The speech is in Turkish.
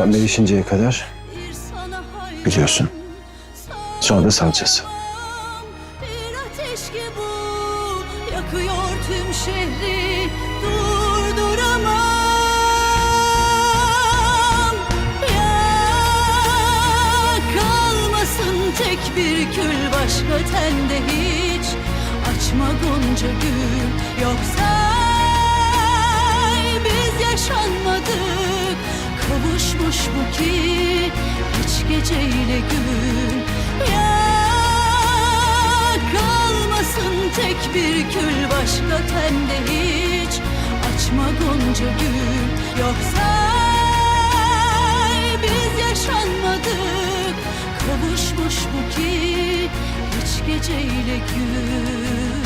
Pembe değişinceye kadar biliyorsun. Sonra da salacağız. Bir ateş bu yakıyor tüm şehri bir kül başka tende hiç açma gonca gül yoksa kavuşmuş bu ki hiç geceyle gün. Ya kalmasın tek bir kül başka tende hiç açma gonca gül. Yoksa biz yaşanmadık kavuşmuş bu ki hiç geceyle gün